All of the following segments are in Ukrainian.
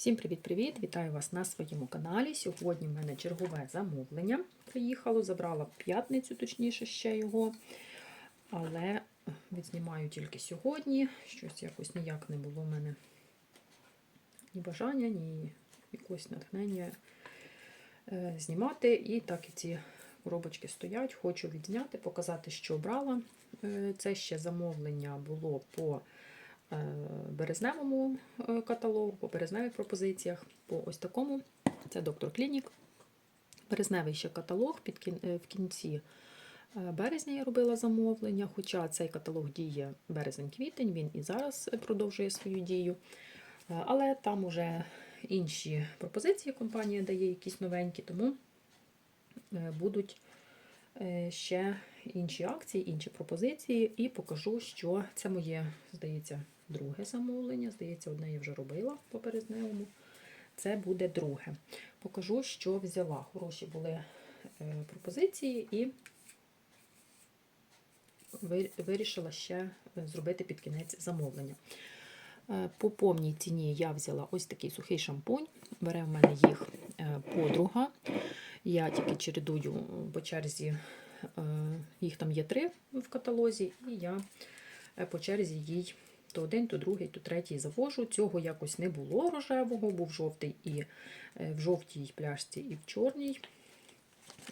Всім привіт-привіт! Вітаю вас на своєму каналі. Сьогодні в мене чергове замовлення. Приїхало, забрала в п'ятницю, точніше, ще його. Але відзнімаю тільки сьогодні. Щось якось ніяк не було в мене ні бажання, ні якогось натхнення е, знімати. І так і ці коробочки стоять. Хочу відзняти, показати, що брала. Е, Це ще замовлення було по березневому е, каталогу, по березневих пропозиціях, по ось такому. Це доктор Клінік. Березневий ще каталог під кін- е, в кінці е, березня я робила замовлення, хоча цей каталог діє березень-квітень, він і зараз продовжує свою дію. Е, Але там уже інші пропозиції компанія дає якісь новенькі, тому е, будуть е, ще інші акції, інші пропозиції, і покажу, що це моє, здається, друге замовлення. Здається, одне я вже робила по березневому. Це буде друге. Покажу, що взяла. Хороші були е, пропозиції і вирішила ще е, зробити під кінець замовлення. Е, По повній ціні я взяла ось такий сухий шампунь. Бере в мене їх подруга. Я тільки чередую по черзі, їх там є три в каталозі, і я по черзі їй то один, то другий, то третій завожу. Цього якось не було рожевого, був жовтий і е, в жовтій пляшці, і в чорній.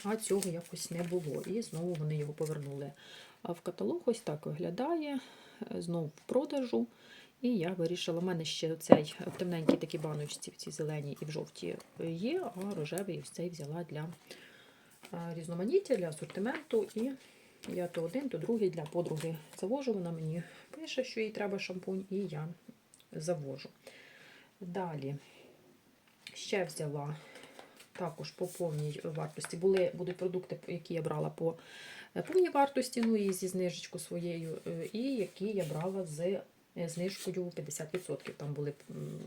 А цього якось не було. І знову вони його повернули. А в каталог ось так виглядає, е, знову в продажу. І я вирішила, у мене ще цей в темненькій такі баночці, в цій зеленій і в жовтій є, а рожевий ось цей взяла для е, різноманіття, для асортименту. І я то один, то другий для подруги завожу. Вона мені пише, що їй треба шампунь, і я завожу. Далі ще взяла також по повній вартості. Були, будуть продукти, які я брала по е, повній вартості, ну і зі знижечкою своєю, е, і які я брала з е, знижкою 50%. Там були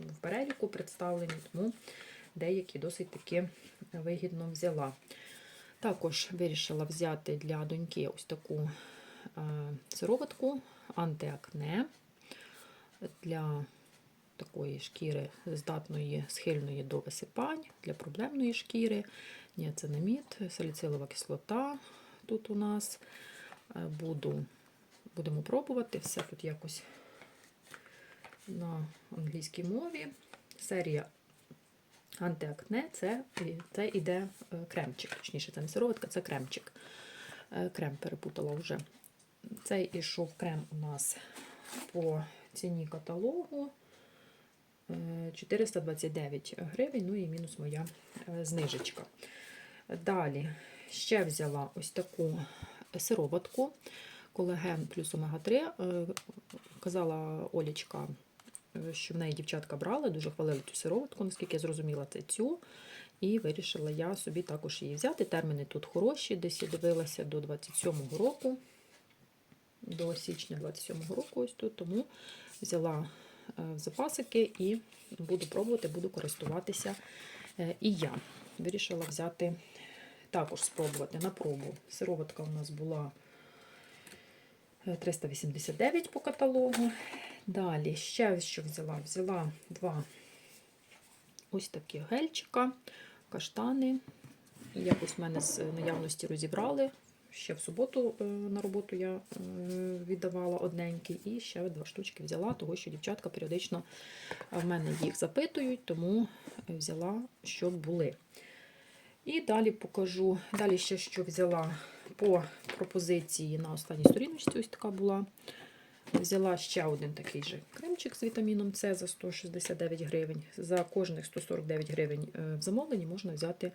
в переліку представлені, тому деякі досить таки вигідно взяла. Також вирішила взяти для доньки ось таку е, сироватку антиакне для такої шкіри здатної, схильної до висипань, для проблемної шкіри. Ніацинамід, саліцилова кислота тут у нас. Е, Буду, будемо пробувати. Все тут якось на англійській мові. Серія антиакне це, це іде е, кремчик. Точніше, це не сироватка, це кремчик. Е, Крем перепутала вже. Цей ішов крем у нас по ціні каталогу. Е, 429 гривень, ну і мінус моя е, знижечка. Далі ще взяла ось таку сироватку, колаген плюс омега-3. Е, Казала Олічка, е, що в неї дівчатка брали, дуже хвалили цю сироватку, наскільки я зрозуміла, це цю. І вирішила я собі також її взяти. Терміни тут хороші, десь я дивилася до 27-го року, до січня 27-го року, ось тут, тому взяла е, запасики і буду пробувати, буду користуватися е, і я. Вирішила взяти також спробувати на пробу. Сироватка у нас була е, 389 по каталогу. Далі ще що взяла? Взяла два ось такі гельчика, каштани. Якось мене з наявності розібрали. Ще в суботу е, на роботу я е, віддавала одненький, і ще два штучки взяла, того що дівчатка періодично в мене їх запитують, тому взяла, щоб були. І далі покажу, далі ще що взяла по пропозиції на останній сторіночці, ось така була. Взяла ще один такий же кремчик з вітаміном С за 169 гривень. За кожних 149 гривень е, в замовленні можна взяти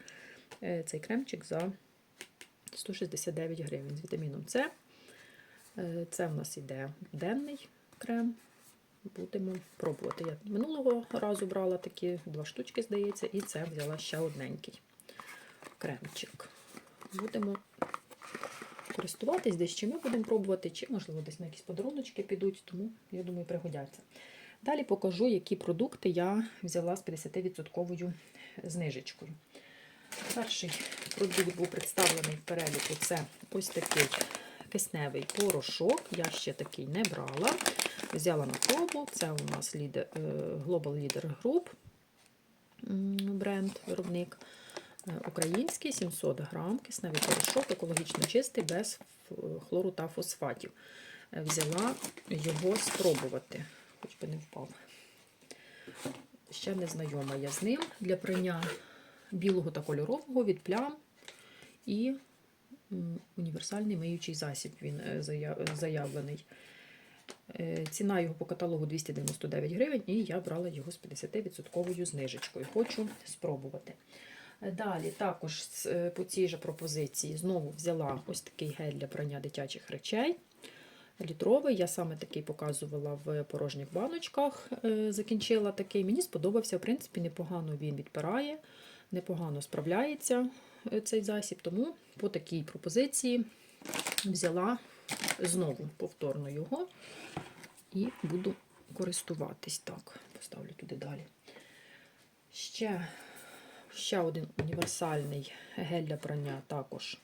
е, цей кремчик за 169 гривень з вітаміном С. Е, Це в нас іде денний крем. Будемо пробувати. Я минулого разу брала такі два штучки, здається, і це взяла ще одненький кремчик. Будемо користуватись, десь чи ми будемо пробувати, чи, можливо, десь на якісь подаруночки підуть, тому, я думаю, пригодяться. Далі покажу, які продукти я взяла з 50% знижечкою. Перший продукт був представлений в переліку це ось такий кисневий порошок. Я ще такий не брала. Взяла на пробу. Це у нас е, Global Leader Group. бренд, виробник. Е, Український 700 грам, кисневий порошок, екологічно чистий, без хлору та фосфатів. Е, Взяла його спробувати, хоч би не впав. Ще не знайома я з ним для прання білого та кольорового від плям і універсальний миючий засіб він е, заявлений. Ціна його по каталогу 299 гривень, і я брала його з 50% знижечкою. Хочу спробувати. Далі також е, по цій же пропозиції знову взяла ось такий гель для прання дитячих речей. Літровий, я саме такий показувала в порожніх баночках. е, Закінчила такий. Мені сподобався, в принципі, непогано він відпирає, непогано справляється е, цей засіб. Тому по такій пропозиції взяла знову повторно його і буду користуватись. Так, поставлю туди далі. Ще, ще один універсальний гель для прання також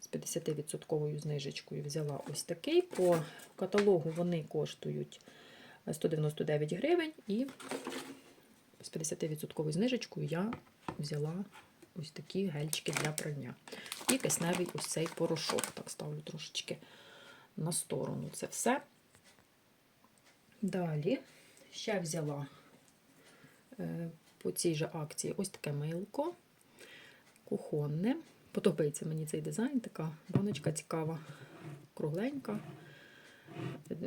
з 50% знижечкою взяла ось такий. По каталогу вони коштують 199 гривень, і з 50% знижечкою я взяла ось такі гельчики для прання. І кисневий ось цей порошок. Так, ставлю трошечки на сторону це все. Далі ще взяла е, по цій же акції ось таке милко кухонне. Подобається мені цей дизайн, така баночка цікава, кругленька.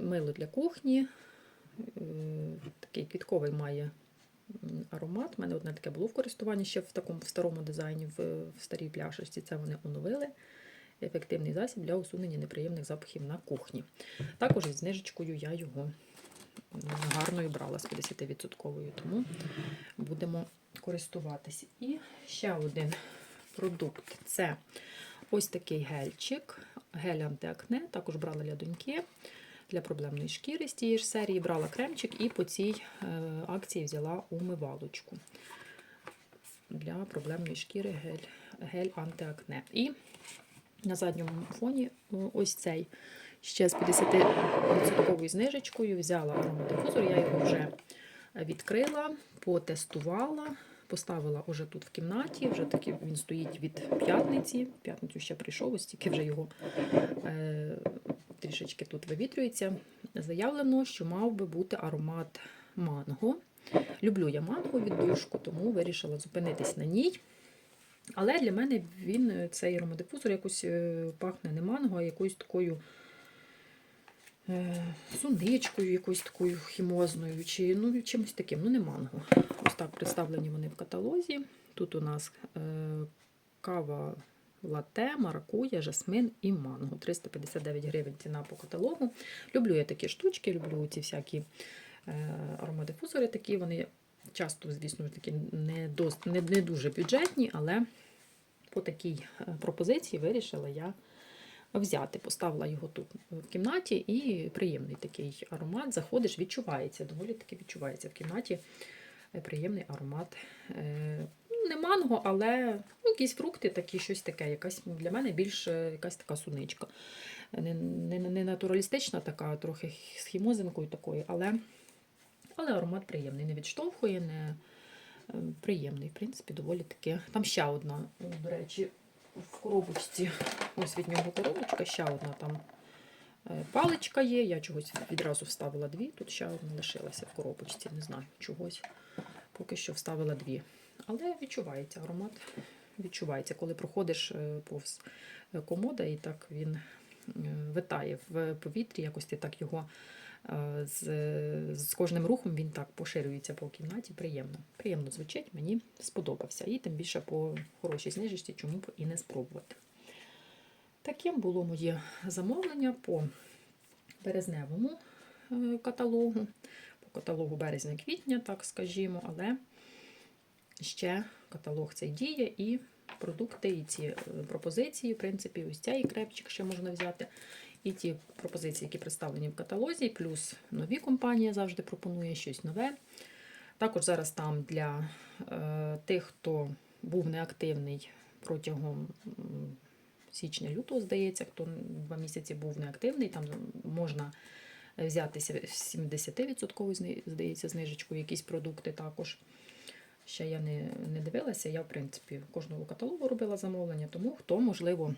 Мило для кухні. Такий квітковий має аромат. У мене одне таке було в користуванні ще в такому в старому дизайні, в, в старій пляшечці. Це вони оновили. Ефективний засіб для усунення неприємних запахів на кухні. Також із знижечкою я його м, гарною брала з 50%, тому будемо користуватись. І ще один продукт це ось такий гельчик, гель антиакне. Також брала для доньки для проблемної шкіри з тієї ж серії. Брала кремчик і по цій е, акції взяла умивалочку для проблемної шкіри гель, гель антиакне. І на задньому фоні ось цей ще з 50% знижечкою взяла аромадифузор. Я його вже відкрила, потестувала. Поставила уже тут в кімнаті, вже таки він стоїть від п'ятниці. П'ятницю ще прийшов, ось тільки вже його е, трішечки тут вивітрюється. Заявлено, що мав би бути аромат манго. Люблю я манго від душку, тому вирішила зупинитись на ній. Але для мене він, цей аромадифузор, якось е, пахне не манго, а якоюсь такою е, суничкою, якоюсь такою хімозною, чи ну, чимось таким, ну не манго. Ось так представлені вони в каталозі. Тут у нас е, кава лате, маракуя, жасмин і манго. 359 гривень ціна по каталогу. Люблю я такі штучки, люблю ці всякі е, аромадифузори такі. Вони часто, звісно, такі не, дос, не, не дуже бюджетні, але по такій пропозиції вирішила я взяти. Поставила його тут в кімнаті, і приємний такий аромат. Заходиш, відчувається, доволі таки відчувається в кімнаті е, приємний аромат. Е, Не манго, але ну, якісь фрукти, такі, щось таке. Якась для мене більш е, якась така суничка. Не, не, не натуралістична, така, трохи з хімозинкою такою, але, але аромат приємний. Не відштовхує, не е, приємний, в принципі, доволі таки. Там ще одна, е, до речі, в коробочці. Ось від нього коробочка, ще одна там е, паличка є. Я чогось відразу вставила дві. Тут ще одна лишилася в коробочці, не знаю, чогось. Поки що вставила дві. Але відчувається аромат. Відчувається, коли проходиш е, повз е, комода, і так він витає в повітрі, якось ти так його з, з кожним рухом він так поширюється по кімнаті. Приємно. Приємно звучить, мені сподобався. І тим більше по хорошій знижечці, чому б і не спробувати. Таким було моє замовлення по березневому е, каталогу, по каталогу березня-квітня, так скажімо, але ще каталог цей діє і продукти, і ці е, пропозиції, в принципі, ось цей крепчик ще можна взяти. І ті пропозиції, які представлені в каталозі, плюс нові компанії завжди пропонує щось нове. Також зараз там для е, тих, хто був неактивний протягом січня-лютого, здається, хто два місяці був неактивний, там можна взяти сі- 70% здається, знижечку, якісь продукти також. ще я не, не дивилася. Я, в принципі, кожного каталогу робила замовлення, тому хто, можливо,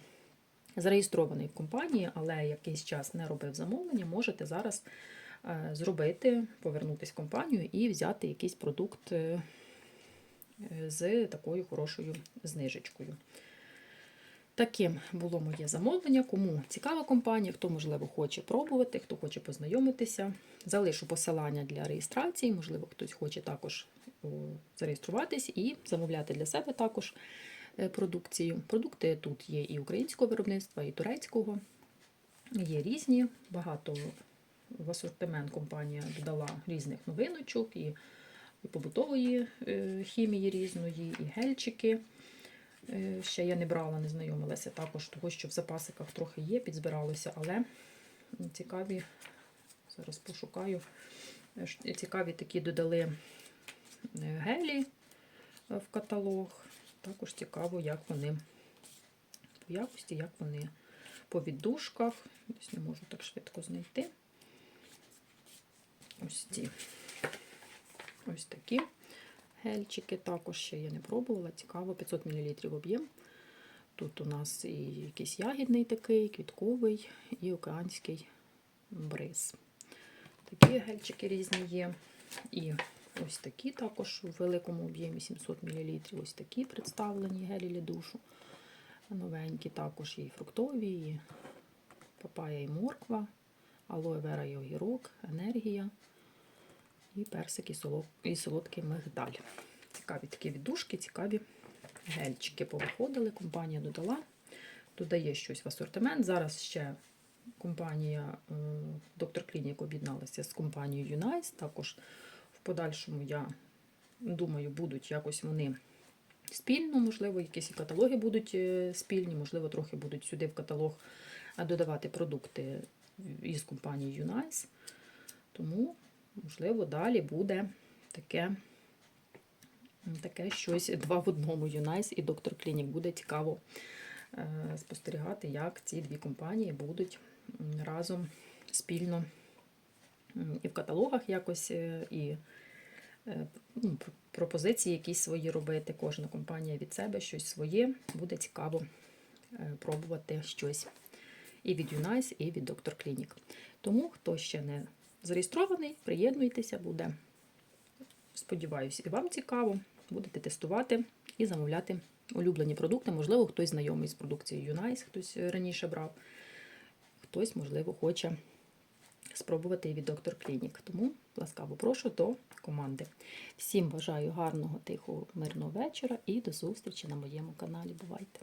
зареєстрований в компанії, але якийсь час не робив замовлення, можете зараз е, зробити, повернутися в компанію і взяти якийсь продукт е, з такою хорошою знижечкою. Таким було моє замовлення. Кому цікава компанія, хто, можливо, хоче пробувати, хто хоче познайомитися. Залишу посилання для реєстрації, можливо, хтось хоче також зареєструватись і замовляти для себе також продукцію. Продукти тут є і українського виробництва, і турецького. Є різні, багато в асортимент компанія додала різних новиночок, і, побутової е, хімії різної, і гельчики. Е, Ще я не брала, не знайомилася також, того, що в запасиках трохи є, підзбиралося, але цікаві, зараз пошукаю, е, цікаві такі додали е, гелі е, в каталог. Також цікаво, як вони по якості, як вони по віддушках. Десь не можу так швидко знайти. Ось ці. Ось такі. Гельчики також ще я не пробувала. Цікаво, 500 мл об'єм. Тут у нас і якийсь ягідний такий, квітковий, і океанський бриз. Такі гельчики різні є. І ось такі також у великому об'ємі 700 мл. Ось такі представлені гелі для душу. Новенькі також є і фруктові, і папая і морква, алоe вера і огірок, енергія і персик і, соло- і солодкий мигдаль. Цікаві такі віддушки, цікаві гельчики повиходили. Компанія додала, додає щось в асортимент. Зараз ще компанія е, Доктор Клінік об'єдналася з компанією Unice. Також подальшому, я думаю, будуть якось вони спільно, можливо, якісь і каталоги будуть е, спільні, можливо, трохи будуть сюди в каталог додавати продукти із компанії Unice. Тому можливо, далі буде таке, таке щось два в одному Юнайс і Доктор Клінік. Буде цікаво е, спостерігати, як ці дві компанії будуть разом спільно і в каталогах якось, е, і е, ну, пропозиції якісь свої робити. Кожна компанія від себе щось своє. Буде цікаво е, пробувати щось і від Юнайс, і від Доктор Клінік. Тому, хто ще не зареєстрований, приєднуйтеся, буде. Сподіваюся, і вам цікаво. Будете тестувати і замовляти улюблені продукти. Можливо, хтось знайомий з продукцією Юнайс, хтось раніше брав, хтось, можливо, хоче спробувати і від доктор Клінік. Тому ласкаво прошу до команди. Всім бажаю гарного, тихого, мирного вечора і до зустрічі на моєму каналі. Бувайте!